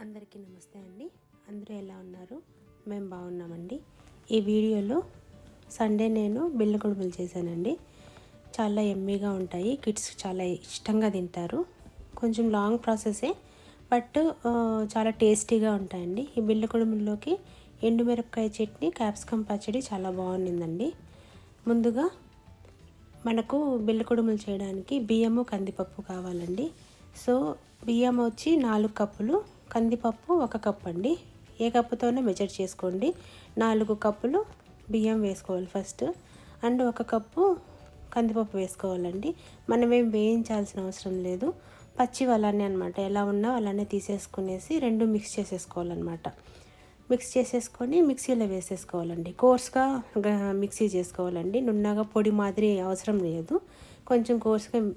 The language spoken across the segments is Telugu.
అందరికీ నమస్తే అండి. అందరూ ఎలా ఉన్నారు? మేము బాగున్నామండి. ఈ వీడియోలో సండే నేను బిళ్ళ కొడుకులు చేశానండి. చాలా ఎమ్మీగా ఉంటాయి. కిడ్స్ చాలా ఇష్టంగా తింటారు. కొంచెం లాంగ్ ప్రాసెసే బట్ చాలా టేస్టీగా ఉంటాయండి. ఈ బిళ్ళ కొడుముల్లోకి ఎండుమిరపకాయ చట్నీ క్యాప్సికమ్ పచ్చడి చాలా బాగుండిందండి. ముందుగా మనకు బిళ్ళ కుడుములు చేయడానికి బియ్యము కందిపప్పు కావాలండి. సో బియ్యం వచ్చి నాలుగు కప్పులు కందిపప్పు ఒక కప్పు అండి. ఏ కప్పుతోనే మెజర్ చేసుకోండి. నాలుగు కప్పులు బియ్యం వేసుకోవాలి ఫస్ట్. అండ్ ఒక కప్పు కందిపప్పు వేసుకోవాలండి. మనం ఏం వేయించాల్సిన అవసరం లేదు. పచ్చి అలానే అనమాట ఎలా ఉన్నా అలానే తీసేసుకునేసి రెండు మిక్స్ చేసేసుకోవాలన్నమాట. మిక్స్ చేసేసుకొని మిక్సీలో వేసేసుకోవాలండి. కోర్స్గా గ- మిక్సీ చేసుకోవాలండి. నున్నగా పొడి మాదిరి అవసరం లేదు. కొంచెం కోర్స్గా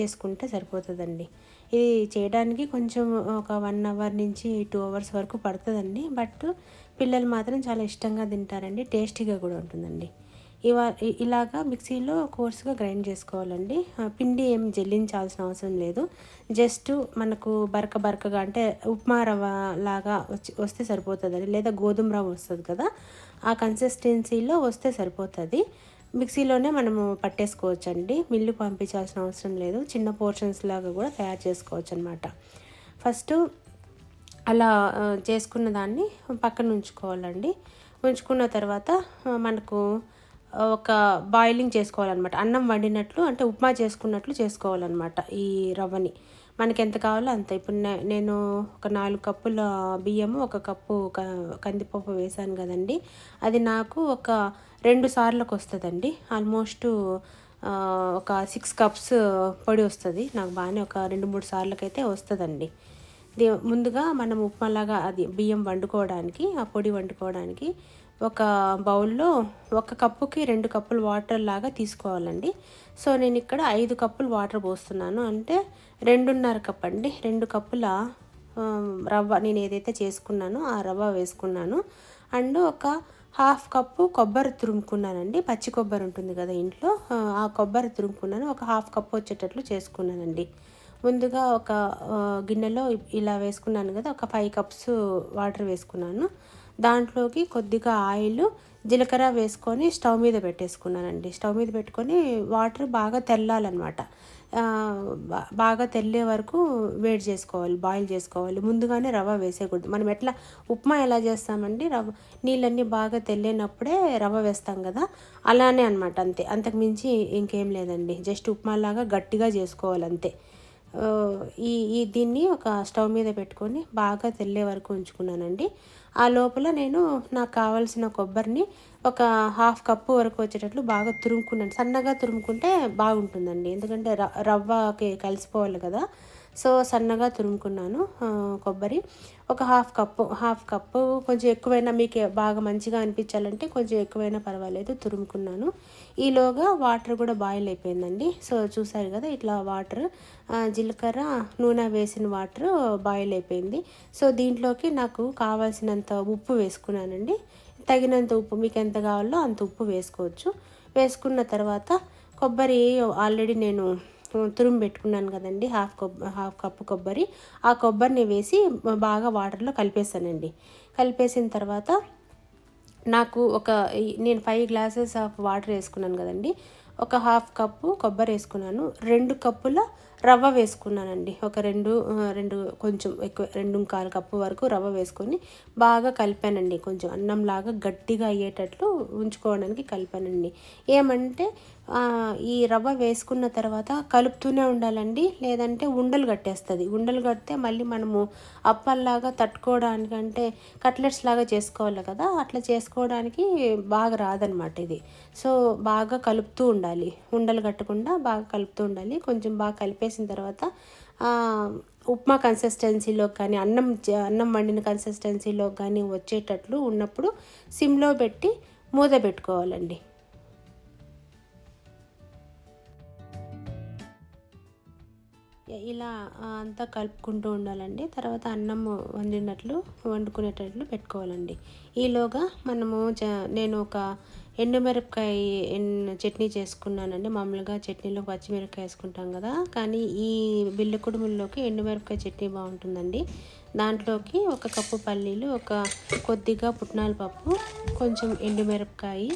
చేసుకుంటే సరిపోతుందండి. ఇది చేయడానికి కొంచెం ఒక వన్ అవర్ నుంచి టూ అవర్స్ వరకు పడుతుందండి. బట్ పిల్లలు మాత్రం చాలా ఇష్టంగా తింటారండి. టేస్టీగా కూడా ఉంటుందండి. ఇవా ఇలాగా మిక్సీలో కోర్స్గా గ్రైండ్ చేసుకోవాలండి. పిండి ఏం జల్లించాల్సిన అవసరం లేదు. జస్ట్ మనకు బరక బరకగా అంటే ఉప్మా రవ్వ లాగా వచ్చి వస్తే సరిపోతుందండి. లేదా గోధుమ రవ్వ వస్తుంది కదా ఆ కన్సిస్టెన్సీలో వస్తే సరిపోతుంది. మిక్సీలోనే మనము పట్టేసుకోవచ్చండి. మిల్లు పంపించాల్సిన అవసరం లేదు. చిన్న పోర్షన్స్ లాగా కూడా తయారు చేసుకోవచ్చు అనమాట ఫస్ట్ అలా చేసుకున్న దాన్ని పక్కన ఉంచుకోవాలండి. ఉంచుకున్న తర్వాత మనకు ఒక బాయిలింగ్ చేసుకోవాలన్నమాట అన్నం వండినట్లు అంటే ఉప్మా చేసుకున్నట్లు చేసుకోవాలన్నమాట ఈ రవ్వని. మనకి ఎంత కావాలో అంత. ఇప్పుడు నేను ఒక నాలుగు కప్పుల బియ్యము ఒక కప్పు క- కందిపప్పు వేసాను కదండి. అది నాకు ఒక రెండు సార్లకు వస్తుందండి. ఆల్మోస్ట్ ఒక సిక్స్ కప్స్ పొడి వస్తుంది. నాకు బాగానే ఒక రెండు మూడు సార్లకైతే వస్తుందండి. ముందుగా మనం ఉప్మాలాగా అది బియ్యం వండుకోవడానికి ఆ పొడి వండుకోవడానికి ఒక బౌల్లో ఒక కప్పుకి రెండు కప్పులు వాటర్ లాగా తీసుకోవాలండి. సో నేను ఇక్కడ ఐదు కప్పులు వాటర్ పోస్తున్నాను. అంటే రెండున్నర కప్ అండి. రెండు కప్పుల రవ్వ నేను ఏదైతే చేసుకున్నానో ఆ రవ్వ వేసుకున్నాను. అండ్ ఒక హాఫ్ కప్పు కొబ్బరి తురుముకున్నానండి. పచ్చి కొబ్బరి ఉంటుంది కదా ఇంట్లో. ఆ, ఆ కొబ్బరి తురుముకున్నాను. ఒక హాఫ్ కప్పు వచ్చేటట్లు చేసుకున్నానండి. ముందుగా ఒక గిన్నెలో ఇలా వేసుకున్నాను కదా ఒక ఫైవ్ కప్స్ వాటర్ వేసుకున్నాను. దాంట్లోకి కొద్దిగా ఆయిల్ జీలకర్ర వేసుకొని స్టవ్ మీద పెట్టేసుకున్నానండి. స్టవ్ మీద పెట్టుకొని వాటర్ బాగా తెల్లాలన్నమాట. బాగా తెల్లే వరకు వేడి చేసుకోవాలి బాయిల్ చేసుకోవాలి. ముందుగానే రవ్వ వేసేయకూడదు. మనం ఎట్లా ఉప్మా ఎలా చేస్తామండి? రవ్వ నీళ్ళన్నీ బాగా తెల్లేనప్పుడే రవ్వ వేస్తాం కదా అలానే అనమాట అంతే. అంతకు మించి ఇంకేం లేదండి. జస్ట్ ఉప్మాలాగా గట్టిగా చేసుకోవాలి అంతే ఈ ఈ దీన్ని ఒక స్టవ్ మీద పెట్టుకొని బాగా తెల్లే వరకు ఉంచుకున్నానండి. ఆ లోపల నేను నాకు కావాల్సిన కొబ్బరిని ఒక హాఫ్ కప్పు వరకు వచ్చేటట్లు బాగా తురుముకున్నాను. సన్నగా తురుముకుంటే బాగుంటుందండి. ఎందుకంటే రవ్వకి కలిసిపోవాలి కదా. సో సన్నగా తురుముకున్నాను కొబ్బరి. ఒక హాఫ్ కప్పు హాఫ్ కప్పు కొంచెం ఎక్కువైనా మీకు బాగా మంచిగా అనిపించాలంటే కొంచెం ఎక్కువైనా పర్వాలేదు తురుముకున్నాను. ఈలోగా వాటర్ కూడా బాయిల్ అయిపోయిందండి. సో చూసారు కదా ఇట్లా వాటర్ జీలకర్ర నూనె వేసిన వాటర్ బాయిల్ అయిపోయింది. సో దీంట్లోకి నాకు కావాల్సినంత ఉప్పు వేసుకున్నానండి. తగినంత ఉప్పు మీకు ఎంత కావాలో అంత ఉప్పు వేసుకోవచ్చు. వేసుకున్న తర్వాత కొబ్బరి ఆల్రెడీ నేను తురుము పెట్టుకున్నాను కదండి. హాఫ్ కొబ్బ హాఫ్ కప్పు కొబ్బరి. ఆ కొబ్బరిని వేసి బాగా వాటర్లో కలిపేసానండి కలిపేసిన తర్వాత నాకు ఒక ఈ- నేను ఫైవ్ గ్లాసెస్ ఆఫ్ వాటర్ వేసుకున్నాను కదండి. ఒక హాఫ్ కప్పు కొబ్బరి వేసుకున్నాను. రెండు కప్పుల రవ్వ వేసుకున్నానండి. ఒక రెండు రెండు కొంచెం ఎక్కువ రెండు కాలు కప్పు వరకు రవ్వ వేసుకొని బాగా కలిపానండి. కొంచెం అన్నంలాగా గట్టిగా అయ్యేటట్లు ఉంచుకోవడానికి కలిపానండి. ఏమంటే ఈ రవ్వ వేసుకున్న తర్వాత కలుపుతూనే ఉండాలండి. లేదంటే ఉండలు కట్టేస్తుంది. ఉండలు కడితే మళ్ళీ మనము అప్పల్లాగా తట్టుకోవడానికంటే కట్లెట్స్ లాగా చేసుకోవాలి కదా అట్లా చేసుకోవడానికి బాగా రాదనమాట ఇది. సో బాగా కలుపుతూ ఉండాలి. ఉండలు కట్టకుండా బాగా కలుపుతూ ఉండాలి. కొంచెం బాగా కలిపే పెట్టేసిన తర్వాత ఉప్మా కన్సిస్టెన్సీలో కానీ అన్నం అన్నం వండిన కన్సిస్టెన్సీలో కానీ వచ్చేటట్లు ఉన్నప్పుడు సిమ్లో పెట్టి మూత పెట్టుకోవాలండి. ఇలా అంతా కలుపుకుంటూ ఉండాలండి. తర్వాత అన్నం వండినట్లు వండుకునేటట్లు పెట్టుకోవాలండి. ఈలోగా మనము నేను ఒక ఎండుమిరపకాయ చట్నీ చేసుకున్నానండి. మామూలుగా చట్నీలో పచ్చిమిరపకాయ వేసుకుంటాం కదా. కానీ ఈ బిల్లు కుడుముల్లోకి ఎండుమిరపకాయ చట్నీ బాగుంటుందండి. దాంట్లోకి ఒక కప్పు పల్లీలు ఒక కొద్దిగా పుట్నాల పప్పు కొంచెం ఎండుమిరపకాయ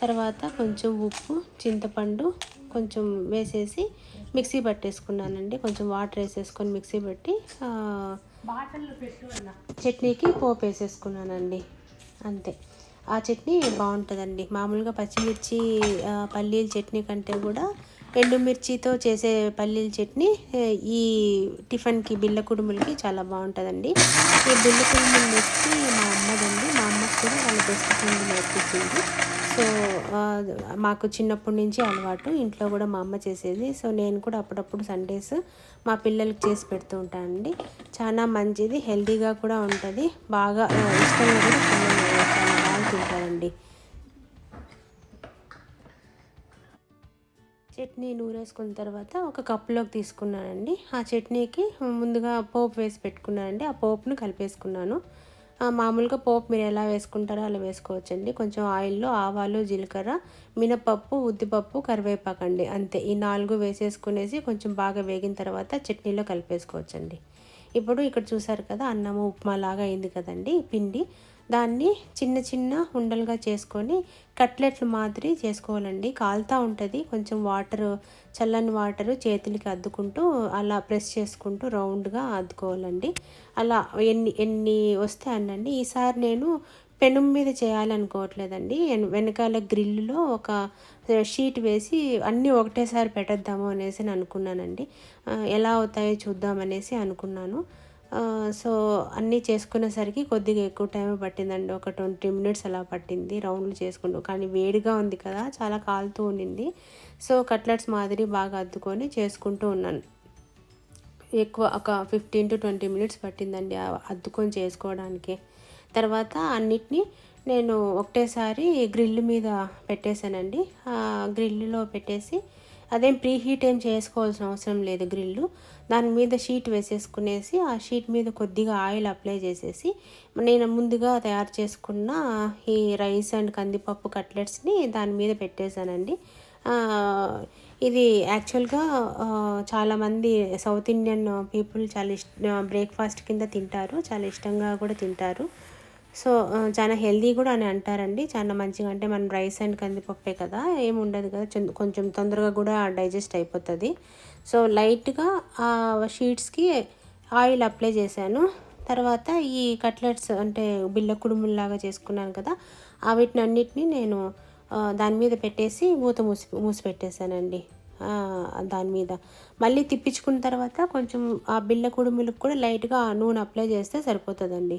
తర్వాత కొంచెం ఉప్పు చింతపండు కొంచెం వేసేసి మిక్సీ పట్టేసుకున్నానండి. కొంచెం వాటర్ వేసేసుకొని మిక్సీ పెట్టి చట్నీకి పోపు వేసేసుకున్నానండి. అంతే. ఆ చట్నీ బాగుంటుందండి. మామూలుగా పచ్చిమిర్చి పల్లీల చట్నీ కంటే కూడా ఎండుమిర్చితో చేసే పల్లీల చట్నీ ఈ టిఫిన్కి బిల్ల కుడుములకి చాలా బాగుంటుందండి. ఈ బిల్ల కుడుములు వచ్చి మా అమ్మదండి. మా అమ్మకి కూడా వాళ్ళ బెస్ట్ ఫ్రెండ్ నేర్పించింది. సో మాకు చిన్నప్పటి నుంచి అలవాటు. ఇంట్లో కూడా మా అమ్మ చేసేది. సో నేను కూడా అప్పుడప్పుడు సండేస్ మా పిల్లలకి చేసి పెడుతూ ఉంటానండి. చాలా మంచిది హెల్తీగా కూడా ఉంటుంది. బాగా ఇష్టంగా కూడా చట్నీ నూరేసుకున్న తర్వాత ఒక కప్పులోకి తీసుకున్నానండి. ఆ చట్నీకి ముందుగా పోపు వేసి పెట్టుకున్నానండి. ఆ పోపును కలిపేసుకున్నాను. మామూలుగా పోపు మీరు ఎలా వేసుకుంటారో అలా వేసుకోవచ్చండి. కొంచెం ఆయిల్లో ఆవాలు జీలకర్ర మినపప్పు ఉద్దిపప్పు కరివేపాకండి. అంతే. ఈ నాలుగు వేసేసుకునేసి కొంచెం బాగా వేగిన తర్వాత చట్నీలో కలిపేసుకోవచ్చండి. ఇప్పుడు ఇక్కడ చూసారు కదా అన్నము ఉప్మా లాగా అయింది కదండి. పిండి దాన్ని చిన్న చిన్న ఉండలుగా చేసుకొని కట్లెట్లు మాదిరి చేసుకోవాలండి. కాలుతూ ఉంటుంది. కొంచెం వాటర్ చల్లని వాటర్ చేతులకి అద్దుకుంటూ అలా ప్రెస్ చేసుకుంటూ రౌండ్గా అద్దుకోవాలండి. అలా ఎన్ని ఎన్ని వస్తే అనండి ఈసారి నేను పెనుం మీద చేయాలనుకోవట్లేదండి. వెనకాల గ్రిల్లులో ఒక షీట్ వేసి అన్నీ ఒకటేసారి పెట్టేద్దాము అనేసి అనుకున్నానండి. ఎలా అవుతాయో చూద్దామనేసి అనుకున్నాను. సో అన్నీ చేసుకునేసరికి కొద్దిగా ఎక్కువ టైం పట్టిందండి. ఒక ట్వంటీ మినిట్స్ అలా పట్టింది. రౌండ్లు చేసుకుంటూ. కానీ వేడిగా ఉంది కదా చాలా కాలుతూ ఉండింది. సో కట్లెట్స్ మాదిరి బాగా అద్దుకొని చేసుకుంటూ ఉన్నాను. ఎక్కువ ఒక ఫిఫ్టీన్ టు ట్వంటీ మినిట్స్ పట్టిందండి అద్దుకొని చేసుకోవడానికి. తర్వాత అన్నిటినీ నేను ఒకటేసారి గ్రిల్ మీద పెట్టేశానండి. గ్రిల్లులో పెట్టేసి అదేం ప్రీ హీట్ ఏం చేసుకోవాల్సిన అవసరం లేదు గ్రిల్లు. దాని మీద షీట్ వేసేసుకునేసి ఆ షీట్ మీద కొద్దిగా ఆయిల్ అప్లై చేసేసి నేను ముందుగా తయారు చేసుకున్న ఈ రైస్ అండ్ కందిపప్పు కట్లెట్స్ని దాని మీద పెట్టేశానండి. ఇది యాక్చువల్గా చాలామంది సౌత్ ఇండియన్ పీపుల్ చాలా ఇష్ట బ్రేక్ఫాస్ట్ కింద తింటారు చాలా ఇష్టంగా కూడా తింటారు. సో చాలా హెల్దీ కూడా అని అంటారండి. చాలా మంచిగా అంటే మనం రైస్ అండ్ కందిపప్పే కదా ఏమి ఉండదు కదా కొంచెం తొందరగా కూడా డైజెస్ట్ అయిపోతుంది. సో లైట్గా ఆ షీట్స్కి ఆయిల్ అప్లై చేశాను. తర్వాత ఈ కట్లెట్స్ అంటే బిల్ల కుడుముల్లాగా చేసుకున్నాను కదా వీటిని అన్నిటినీ నేను దాని మీద పెట్టేసి మూత మూసి మూసి పెట్టేశానండి. దాని మీద. మళ్ళీ తిప్పించుకున్న తర్వాత కొంచెం ఆ బిల్ల కుడుములకు కూడా లైట్గా నూనె అప్లై చేస్తే సరిపోతుందండి.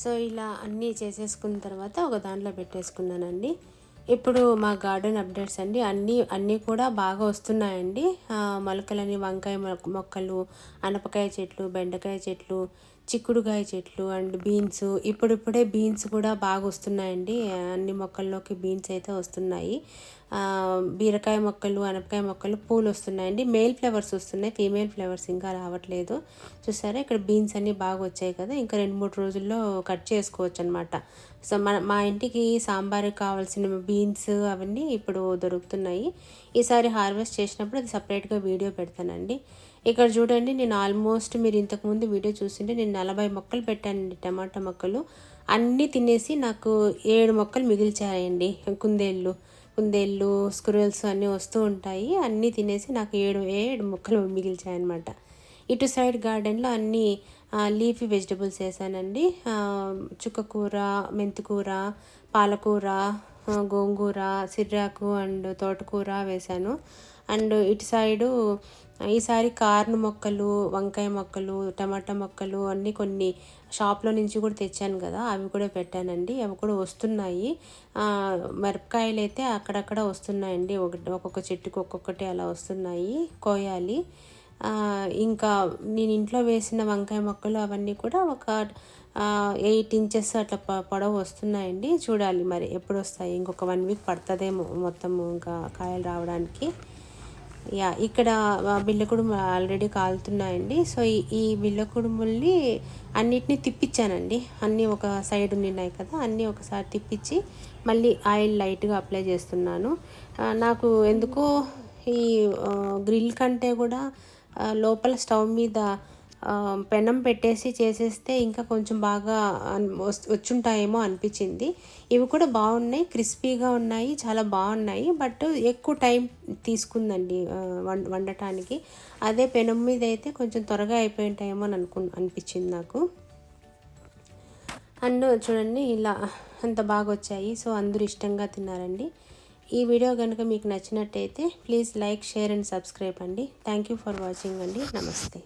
సో ఇలా అన్నీ చేసేసుకున్న తర్వాత ఒక దాంట్లో పెట్టేసుకున్నానండి. ఇప్పుడు మా గార్డెన్ అప్డేట్స్ అండి. అన్నీ అన్నీ కూడా బాగా వస్తున్నాయండి. మొలకలని వంకాయ మొక్కలు అనపకాయ చెట్లు బెండకాయ చెట్లు చిక్కుడుకాయ చెట్లు అండ్ బీన్స్. ఇప్పుడిప్పుడే బీన్స్ కూడా బాగా వస్తున్నాయండి. అన్ని మొక్కల్లోకి బీన్స్ అయితే వస్తున్నాయి. బీరకాయ మొక్కలు అనపకాయ మొక్కలు పూలు వస్తున్నాయండి మేల్ ఫ్లవర్స్ వస్తున్నాయి. ఫీమేల్ ఫ్లవర్స్ ఇంకా రావట్లేదు. చూసారా? ఇక్కడ బీన్స్ అన్నీ బాగా వచ్చాయి కదా. ఇంకా రెండు మూడు రోజుల్లో కట్ చేసుకోవచ్చు అనమాట సో మన మా ఇంటికి సాంబార్కి కావాల్సిన బీన్స్ అవన్నీ ఇప్పుడు దొరుకుతున్నాయి. ఈసారి హార్వెస్ట్ చేసినప్పుడు అది సపరేట్గా వీడియో పెడతానండి. ఇక్కడ చూడండి నేను ఆల్మోస్ట్ మీరు ఇంతకుముందు వీడియో చూసింటే నేను నలభై మొక్కలు పెట్టానండి. టమాటా మొక్కలు. అన్నీ తినేసి నాకు ఏడు మొక్కలు మిగిల్చాయండి. కుందేళ్ళు. కుందేళ్ళు స్క్రూల్స్ అన్నీ వస్తూ ఉంటాయి. అన్నీ తినేసి నాకు ఏడు ఏడు మొక్కలు మిగిల్చాయన్నమాట. ఇటు సైడ్ గార్డెన్లో అన్నీ లీఫీ వెజిటబుల్స్ వేసానండి. చుక్కకూర మెంతికూర పాలకూర గోంగూర సిర్రాకు అండ్ తోటకూర వేశాను. అండ్ ఇటు సైడు ఈసారి కార్న్ మొక్కలు వంకాయ మొక్కలు టమాటా మొక్కలు అన్నీ కొన్ని షాప్లో నుంచి కూడా తెచ్చాను కదా అవి కూడా పెట్టానండి. అవి కూడా వస్తున్నాయి. మిరపకాయలు అయితే అక్కడక్కడ వస్తున్నాయండి. ఒకటి ఒక్కొక్క చెట్టుకు ఒక్కొక్కటి అలా వస్తున్నాయి. కోయాలి. ఇంకా నేను ఇంట్లో వేసిన వంకాయ మొక్కలు అవన్నీ కూడా ఒక ఎయిట్ ఇంచెస్ అట్లా ప- పొడవు వస్తున్నాయండి. చూడాలి మరి ఎప్పుడు వస్తాయి ఇంకొక వన్ వీక్ పడుతుందేమో మొత్తం ఇంకా కాయలు రావడానికి. యా ఇక్కడ బిల్లకుడు ఆల్రెడీ కాలుతున్నాయండి. సో ఈ ఈ బిల్లకుడుముల్ని అన్నిటినీ తిప్పించానండి అన్నీ ఒక సైడ్ ఉన్నాయి కదా అన్నీ ఒకసారి తిప్పించి మళ్ళీ ఆయిల్ లైట్గా అప్లై చేస్తున్నాను. నాకు ఎందుకో ఈ గ్రిల్ కంటే కూడా లోపల స్టవ్ మీద పెనం పెట్టేసి చేసేస్తే ఇంకా కొంచెం బాగా వచ్చుంటాయేమో అనిపించింది. ఇవి కూడా బాగున్నాయి క్రిస్పీగా ఉన్నాయి చాలా బాగున్నాయి బట్ ఎక్కువ టైం తీసుకుందండి వం వండటానికి. అదే పెనం మీద అయితే కొంచెం త్వరగా అయిపోయి ఉంటాయేమో అని అనుకు అనిపించింది నాకు. అండ్ చూడండి ఇలా అంత బాగా వచ్చాయి. సో అందరూ ఇష్టంగా తిన్నారండి. ఈ వీడియో కనుక మీకు నచ్చినట్టయితే please like share and subscribe అండి. థ్యాంక్ యూ ఫర్ వాచింగ్ అండి. నమస్తే